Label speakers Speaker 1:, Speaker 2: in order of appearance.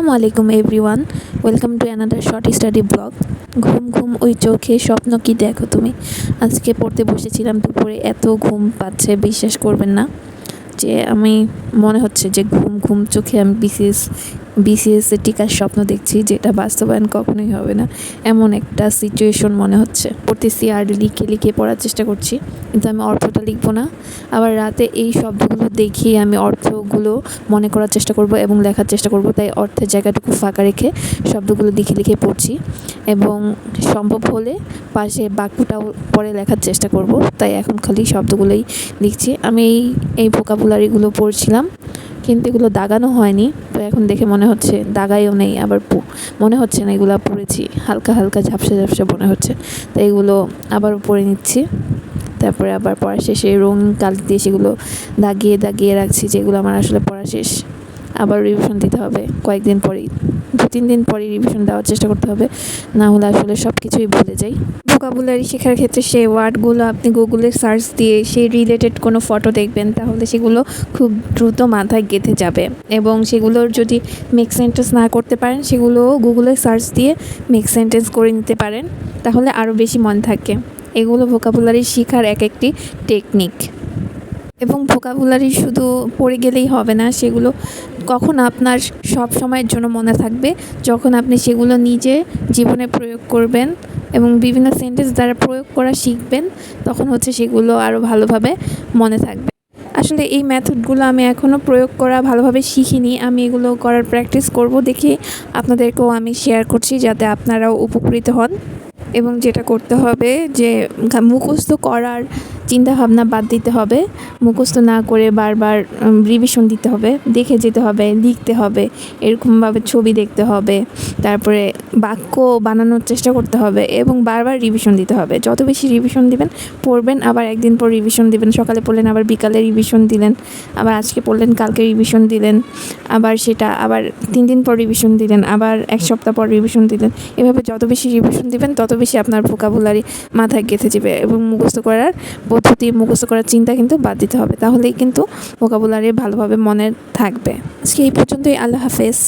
Speaker 1: আসসালামু আলাইকুম everyone welcome to another short study blog ঘুম ঘুম ওই চোখে স্বপ্ন কি দেখো তুমি? আজকে পড়তে বসেছিলাম দুপুরে, এত ঘুম পাচ্ছে, বিশ্বাস করবেন না। যে আমি, মনে হচ্ছে যে ঘুম ঘুম চোখে আমি বিসিএস বিসিএস এর টিকার স্বপ্ন দেখছি, যেটা বাস্তবায়ন কখনোই হবে না। এমন একটা সিচুয়েশন মনে হচ্ছে। পড়তেছি আর লিখে লিখে পড়ার চেষ্টা করছি, কিন্তু আমি অর্থটা লিখব না। আবার রাতে এই শব্দগুলো দেখিয়ে আমি অর্থগুলো মনে করার চেষ্টা করব এবং লেখার চেষ্টা করব, তাই অর্থের জায়গাটুকু ফাঁকা রেখে শব্দগুলো লিখে লিখে পড়ছি। এবং সম্ভব হলে পাশে বাক্যটাও পরে লেখার চেষ্টা করব, তাই এখন খালি শব্দগুলোই লিখছি। আমি এই এই ভোকাবুলারিগুলো পড়ছিলাম। কিন্তু এগুলো দাগানো হয়নি। তো এখন দেখে মনে হচ্ছে দাগাইও নেই, আবার মনে হচ্ছে না এগুলো পরেছি হালকা হালকা ঝাপসা ঝাপসা মনে হচ্ছে। তো এগুলো আবার পরে নিচ্ছি। তারপরে আবার পড়া শেষে রঙিন কাল দিয়ে সেগুলো দাগিয়ে দাগিয়ে রাখছি, যেগুলো আমার আসলে পড়া শেষ। আবার রিভিশন দিতে হবে। কয়েকদিন পরেই। তিন দিন পরেই রিভিশন দেওয়ার চেষ্টা করতে হবে। না হলে আসলে সব কিছুই ভুলে যাই। ভোকাবুলারি শেখার ক্ষেত্রে সেই ওয়ার্ডগুলো আপনি গুগলে সার্চ দিয়ে সেই রিলেটেড কোনো ফটো দেখবেন, তাহলে সেগুলো খুব দ্রুত মাথায় গেঁথে যাবে। এবং সেগুলোর যদি মেক সেন্টেন্স না করতে পারেন, সেগুলো গুগলে সার্চ দিয়ে মেক সেন্টেন্স করে নিতে পারেন, তাহলে আরও বেশি মন থাকে। এগুলো ভোকাবুলারি শেখার এক একটি টেকনিক এবং ভোকাবুলারি শুধু পড়ে গেলেই হবে না, সেগুলো কখন আপনার সব সময়ের জন্য মনে থাকবে? যখন আপনি সেগুলো নিজে জীবনে প্রয়োগ করবেন এবং বিভিন্ন সেন্টেন্স দ্বারা প্রয়োগ করা শিখবেন, তখন হচ্ছে সেগুলো আরও ভালোভাবে মনে থাকবে। আসলে এই মেথডগুলো আমি এখনও প্রয়োগ করা ভালোভাবে শিখিনি। আমি এগুলো করার প্র্যাকটিস করব দেখি আপনাদেরকেও আমি শেয়ার করছি যাতে আপনারাও উপকৃত হন। এবং যেটা করতে হবে যে মুখস্থ করার চিন্তা ভাবনা বাদ দিতে হবে, মুখস্থ না করে বারবার রিভিশন দিতে হবে, দেখে যেতে হবে, লিখতে হবে, এরকমভাবে ছবি দেখতে হবে, তারপরে বাক্য বানানোর চেষ্টা করতে হবে এবং বারবার রিভিশন দিতে হবে। যত বেশি রিভিশন দিবেন, পড়বেন, আবার একদিন পর রিভিশন দিবেন, সকালে পড়লেন, আবার বিকালে রিভিশন দিলেন, আবার আজকে পড়লেন, কালকে রিভিশন দিলেন, আবার সেটা, আবার তিন দিন পর রিভিশন দিলেন, আবার এক সপ্তাহ পর রিভিশন দিলেন। এভাবে যত বেশি রিভিশন দিবেন, তত বেশি আপনার ভোকাবুলারি মাথায় গেঁথে যাবে এবং মুখস্থ করার পদ্ধতি মুখস্থ করার চিন্তা কিন্তু বাদ দিতে হবে। তাহলেই কিন্তু ভোকাবুলারি ভালোভাবে মনে থাকবে। আজকে এই পর্যন্তই। আল্লাহ হাফেজ।